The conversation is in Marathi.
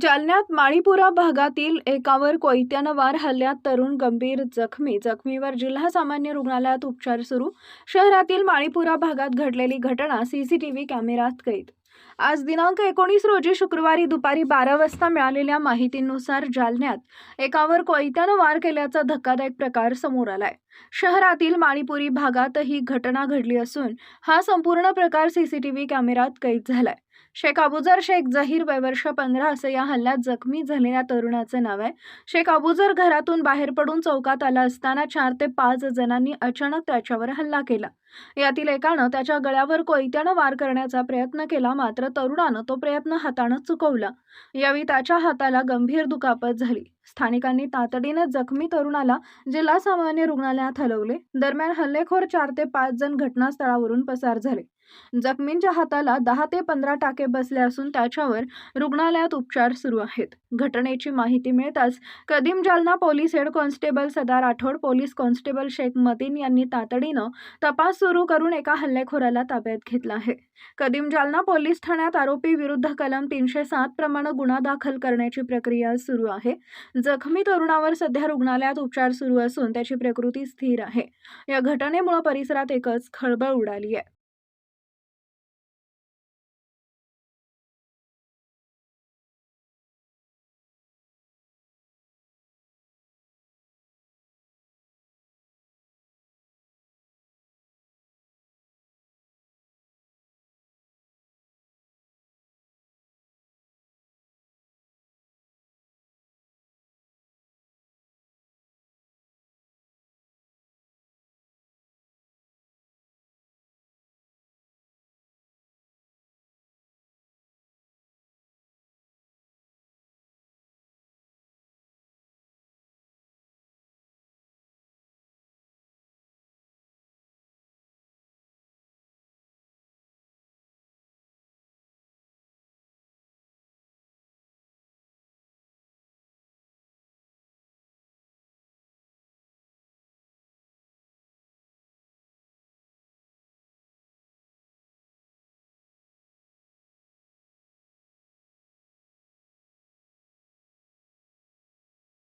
जालन्यात माळीपुरा भागातील एकावर कोयत्यानं वार हल्ल्यात तरुण गंभीर जखमी. जखमीवर जिल्हा सामान्य रुग्णालयात उपचार सुरू. शहरातील माळीपुरा भागात घडलेली घटना सीसीटीव्ही कॅमेऱ्यात कैद. आज दिनांक एकोणीस रोजी शुक्रवारी दुपारी बारा वाजता मिळालेल्या माहितीनुसार जालन्यात एकावर कोयत्यानं वार केल्याचा धक्कादायक प्रकार समोर आलाय. शहरातील माळीपुरी भागात ही घटना घडली असून हा संपूर्ण प्रकार सीसीटीव्ही कॅमेरात कैद झालाय. शेख अबुजर शेख जहीर वयवर्ष पंधरा असं या हल्ल्यात जखमी झालेल्या तरुणाचं नाव आहे. शेख अबुजर घरातून बाहेर पडून चौकात आला असताना चार ते पाच जणांनी अचानक त्याच्यावर हल्ला केला. यातील एकानं त्याच्या गळ्यावर कोयत्यानं वार करण्याचा प्रयत्न केला मात्र तरुणानं तो प्रयत्न हातानं चुकवला. यावेळी त्याच्या हाताला गंभीर दुखापत झाली. स्थानिकांनी तातडीनं जखमी तरुणाला जिल्हा सामान्य रुग्णालयात हलवले. दरम्यान हल्लेखोर चार ते पाच जण घटनास्थळावरून पसार झाले. जखमींच्या हाताला दहा ते पंधरा टाके बसले असून त्याच्यावर रुग्णालयात उपचार सुरू आहेत. घटनेची माहिती मिळताच Kadim Jalna police head constable Sada Rathod police constable Shaikh Matin यांनी तातडीनं तपास सुरू करून एका हल्लेखोराला ताब्यात घेतला आहे. कदीम जालना पोलीस ठाण्यात आरोपी विरुद्ध कलम तीनशे सात प्रमाणे गुन्हा दाखल करण्याची प्रक्रिया सुरू आहे. जखमी तरुणावर सध्या रुग्णालयात उपचार सुरू असून त्याची प्रकृती स्थिर आहे. या घटनेमुळे परिसरात एकच खळबळ उडाली आहे.